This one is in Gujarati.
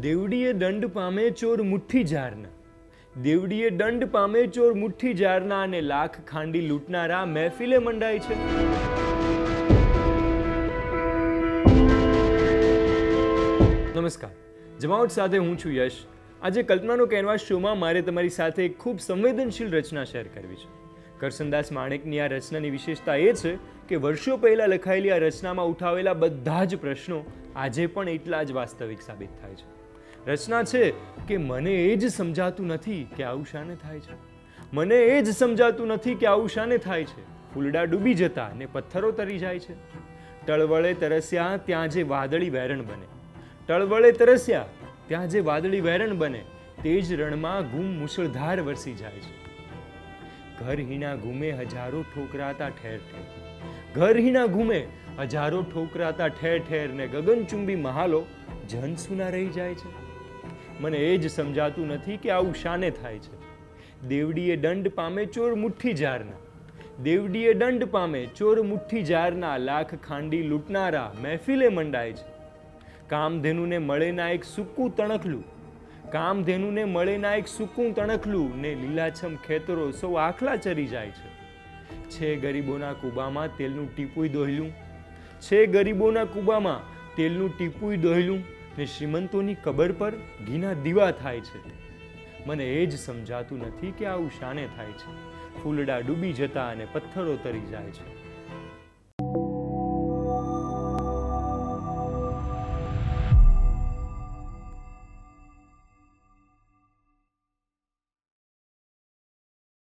દેવડીએ દંડ પામે ચોર મુઠ્ઠી જારના. દેવડીએ દંડ પામે ચોર મુઠ્ઠી જારના અને લાખ ખાંડી લૂંટનારા મહેફિલે મંડાય છે. નમસ્કાર. જમાવટ સાથે હું છું યશ. આજે કલ્પનાનો કેનવાસ શોમાં મારે તમારી સાથે એક ખૂબ સંવેદનશીલ રચના શેર કરવી છે. કરસનદાસ માણેકની આ રચનાની વિશેષતા એ છે કે વર્ષો પહેલાં લખાયેલી આ રચનામાં ઉઠાવેલા બધા જ પ્રશ્નો આજે પણ એટલા જ વાસ્તવિક સાબિત થાય છે. રચના છે કે મને એ જ સમજાતું નથી કે આવું શાને થાય છે. મને એ જ સમજાતું નથી કે આવું શાને થાય છે. ફૂલડા ડૂબી જતા ને પથ્થરો તરી જાય છે. ટળવળે તરસ્યા ત્યાં જે વાદળી વેરણ બને. ટળવળે તરસ્યા ત્યાં જે વાદળી વેરણ બને, તે જ રણમાં ગુમ મુશળધાર વરસી જાય છે. ઘર હિણા ગુમે હજારો ઠોકરાતા ઠેર ઠેર. ઘર હિણા ગુમે હજારો ઠોકરાતા ઠેર ઠેર ને ગગનચુંબી મહાલો જનસુના રહી જાય છે. મને એ જ સમજાતું નથી કે આવું શાને થાય છે. દેવડીએ દંડ પામે ચોર મુઠ્ઠી જારના. દેવડીએ દંડ પામે ચોર મુઠ્ઠી જારના લાખ ખાંડી લૂંટનારા મહેફિલે મંડાય છે. કામધેનુને મળે ના એક સૂકું તણખલું. કામધેનુને મળે ના એક સૂકું તણખલું ને લીલાછમ ખેતરો સૌ આખલા ચરી જાય છે. છે ગરીબોના કૂબામાં તેલનું ટીપુય દોહલું છે ગરીબોના કૂબામાં તેલનું ટીપુય દોહલું ને શ્રીમંતોની કબર પર ઘીના દીવા થાય છે. મને એ જ સમજાતું નથી કે આવું શાને થાય છે. ફૂલડા ડૂબી જતા અને પથ્થરો તરી જાય છે.